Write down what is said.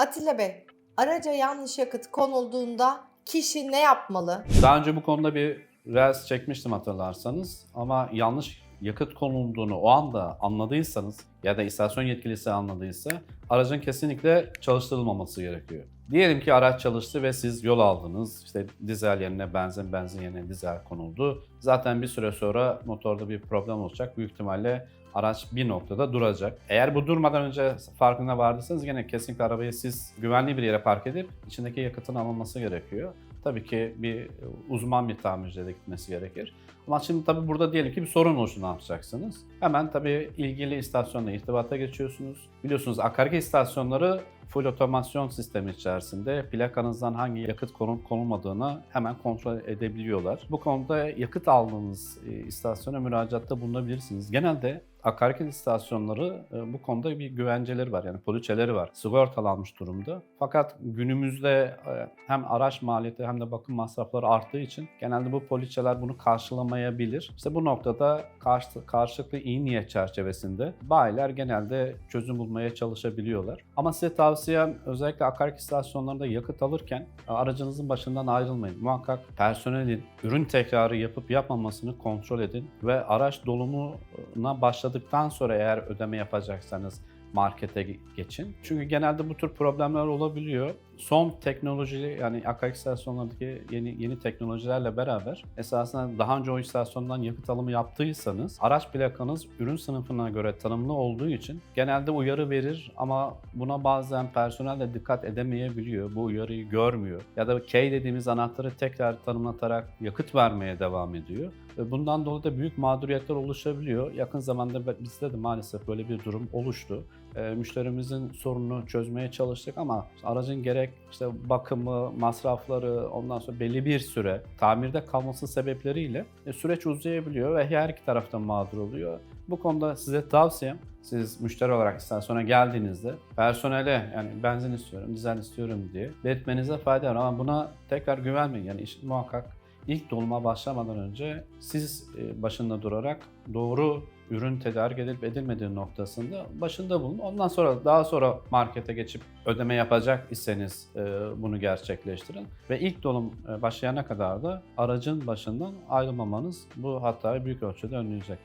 Atilla Bey, araca yanlış yakıt konulduğunda kişi ne yapmalı? Daha önce bu konuda bir reels çekmiştim hatırlarsanız ama yanlış yakıt konulduğunu o anda anladıysanız ya da istasyon yetkilisi anladıysa aracın kesinlikle çalıştırılmaması gerekiyor. Diyelim ki araç çalıştı ve siz yol aldınız. İşte dizel yerine benzin, benzin yerine dizel konuldu. Zaten bir süre sonra motorda bir problem olacak. Büyük ihtimalle araç bir noktada duracak. Eğer bu durmadan önce farkına vardıysanız gene kesinlikle arabayı siz güvenli bir yere park edip içindeki yakıtın alınması gerekiyor. Tabii ki bir uzman bir tamirciye de gitmesi gerekir. Ama şimdi tabii burada diyelim ki bir sorun oluştu ne yapacaksınız? Hemen tabii ilgili istasyonla irtibata geçiyorsunuz. Biliyorsunuz akaryakıt istasyonları full otomasyon sistemi içerisinde plakanızdan hangi yakıt konulup konulmadığını hemen kontrol edebiliyorlar. Bu konuda yakıt aldığınız e, istasyona müracaatta bulunabilirsiniz. Genelde akaryakıt istasyonları e, bu konuda bir güvenceleri var yani poliçeleri var. Sigortalanmış durumda. Fakat günümüzde e, hem araç maliyeti hem de bakım masrafları arttığı için genelde bu poliçeler bunu karşılamayabilir. İşte bu noktada karşı, karşılıklı iyi niyet çerçevesinde bayiler genelde çözüm bulmaya çalışabiliyorlar. Ama size tavsiyem özellikle akaryakıt istasyonlarında yakıt alırken e, aracınızın başından ayrılmayın. Muhakkak personelin ürün tekrarı yapıp yapmamasını kontrol edin ve araç dolumuna başladıktan sonra eğer ödeme yapacaksanız markete geçin. Çünkü genelde bu tür problemler olabiliyor. Son teknoloji yani akaryakıt istasyonlarındaki yeni yeni teknolojilerle beraber esasında daha önce o istasyondan yakıt alımı yaptıysanız araç plakanız ürün sınıfına göre tanımlı olduğu için genelde uyarı verir ama buna bazen personel de dikkat edemeyebiliyor. Bu uyarıyı görmüyor. Ya da key dediğimiz anahtarı tekrar tanımlatarak yakıt vermeye devam ediyor. Bundan dolayı da büyük mağduriyetler oluşabiliyor. Yakın zamanda bizde de maalesef böyle bir durum oluştu. Müşterimizin sorununu çözmeye çalıştık ama aracın gerek işte bakımı, masrafları, ondan sonra belli bir süre tamirde kalması sebepleriyle e, süreç uzayabiliyor ve her iki taraftan mağdur oluyor. Bu konuda size tavsiyem siz müşteri olarak istasyona geldiğinizde personele yani benzin istiyorum, dizel istiyorum diye belirtmenize fayda var ama buna tekrar güvenmeyin. Yani iş, muhakkak ilk doluma başlamadan önce siz e, başında durarak doğru ürün tedarik edilip edilmediği noktasında başında bulun. Ondan sonra daha sonra markete geçip ödeme yapacak iseniz e, bunu gerçekleştirin. Ve ilk dolum e, başlayana kadar da aracın başından ayrılmamanız bu hatayı büyük ölçüde önleyecek.